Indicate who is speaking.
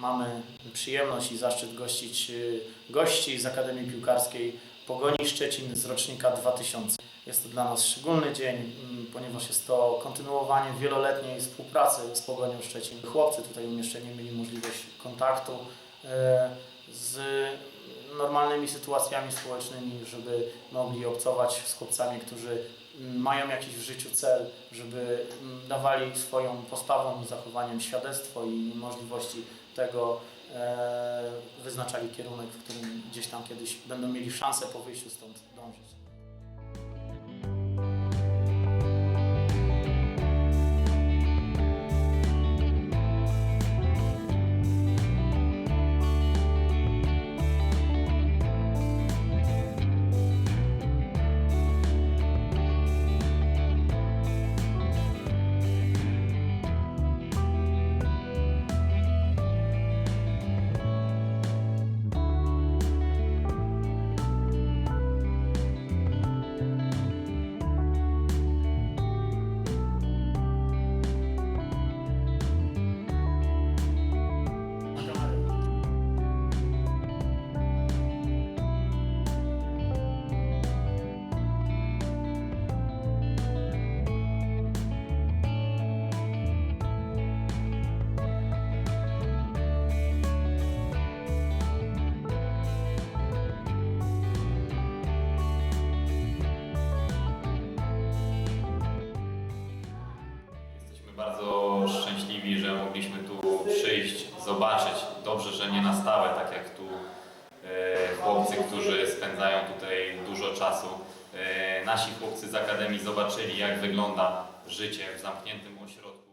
Speaker 1: mamy przyjemność i zaszczyt gościć y, gości z Akademii Piłkarskiej Pogoni Szczecin z rocznika 2000. Jest to dla nas szczególny dzień, mm, ponieważ jest to kontynuowanie wieloletniej współpracy z Pogonią Szczecin. Chłopcy tutaj umieszczeni mieli możliwość kontaktu e, z normalnymi sytuacjami społecznymi, żeby mogli obcować z chłopcami, którzy mm, mają jakiś w życiu cel, żeby mm, dawali swoją postawą i zachowaniem świadectwo i możliwości tego e, wyznaczali kierunek, w którym gdzieś tam kiedyś będą mieli szansę po wyjściu stąd dążyć.
Speaker 2: Bardzo szczęśliwi, że mogliśmy tu przyjść, zobaczyć. Dobrze, że nie na stałe, tak jak tu e, chłopcy, którzy spędzają tutaj dużo czasu. E, nasi chłopcy z Akademii zobaczyli, jak wygląda życie w zamkniętym ośrodku.